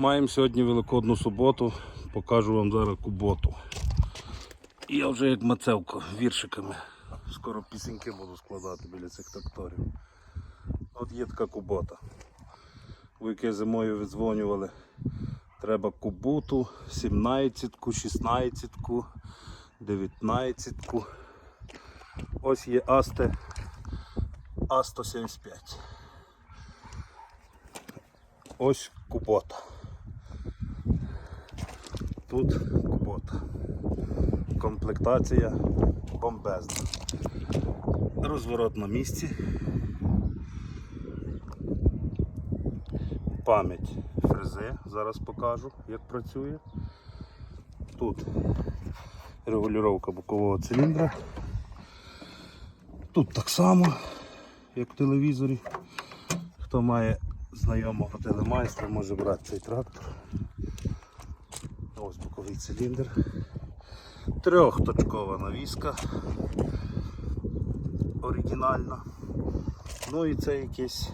Маємо сьогодні великодну суботу. Покажу вам зараз куботу. Я вже як мацевко віршиками. Скоро пісеньки буду складати біля цих тракторів. От є така кубота. Вики зимою віддзвонювали. Треба кубуту, 17-ку, 16-ку, 19-ку. Ось є Асте А175. Ось кубота. Тут кубота. Комплектація бомбезна. Розворот на місці. Пам'ять фрези. Зараз покажу, як працює. Тут регулювання бокового циліндра. Тут так само, як в телевізорі. Хто має знайомого телемайстра, може брати цей трактор. Ось боковий циліндр. Трьохточкова навіска. Оригінальна. Ну і це якийсь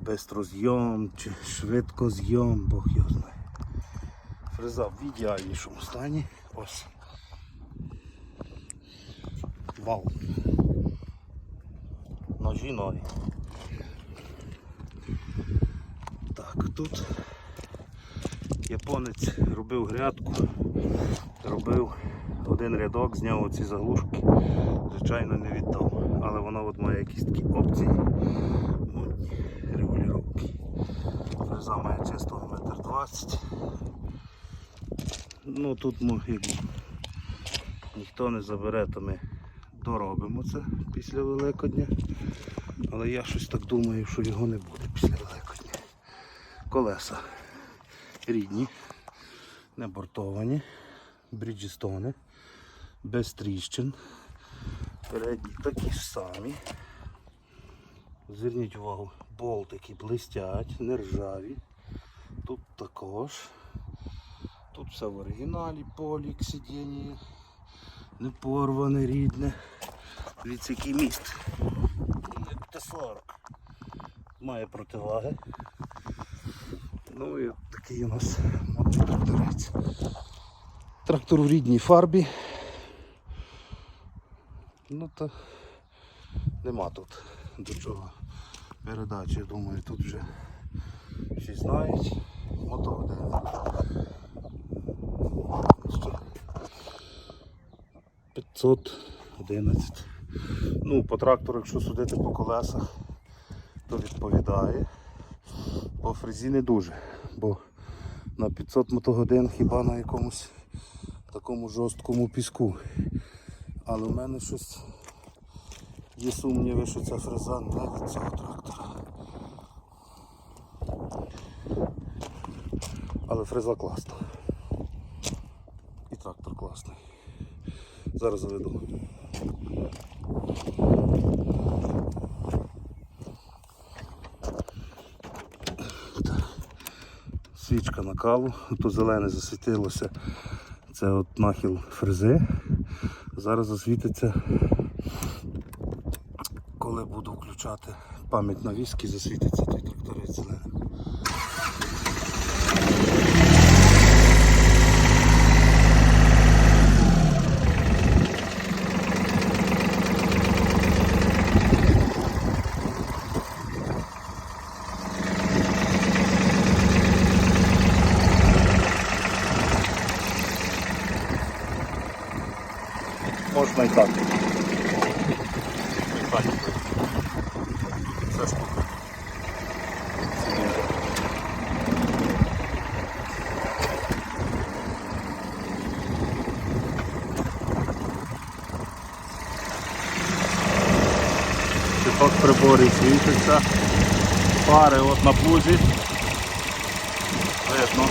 бистрозйом чи швидкозйом, Бог його знає. Фреза в ідеальнішому стані. Ось. Вау. Ножі ноги. Так, тут японець робив грядку, робив один рядок, зняв оці заглушки, звичайно не віддав, але воно от має якісь такі опції модні регулювання. Фреза має чисто метр двадцять. Ну тут ну, ніхто не забере, то ми доробимо це після Великодня. Але я щось так думаю, що його не буде після Великодня. Колеса рідні, не бортовані, бріджістони, без тріщин. Передні такі ж самі. Зверніть увагу, болтики блистять, не ржаві. Тут також. Тут все в оригіналі, полік, сидіння, не порване, рідне. Дивіться, який міст. Як Т-40. Має противаги. Ну і такий у нас модний тракторець. Трактор в рідній фарбі. Ну та нема тут до чого передачі. Я думаю, тут вже всі знають. Мотор один. Що? 511. Ну, по трактору, якщо судити по колесах, то відповідає. По фрезі не дуже, бо на 500 мотогодин хіба на якомусь такому жорсткому піску. Але в мене щось є сумніви, що ця фреза не від цього трактора. Але фреза класна. І трактор класний. Зараз заведу. Свічка накалу, тут зелене засвітилося. Це от нахил фрези. Зараз засвітиться, коли буду включати пам'ять на віскі, засвітиться той тракторець зеленим. Так. Це штука. Типок приборів світиться. Пари от на пузі. Видно.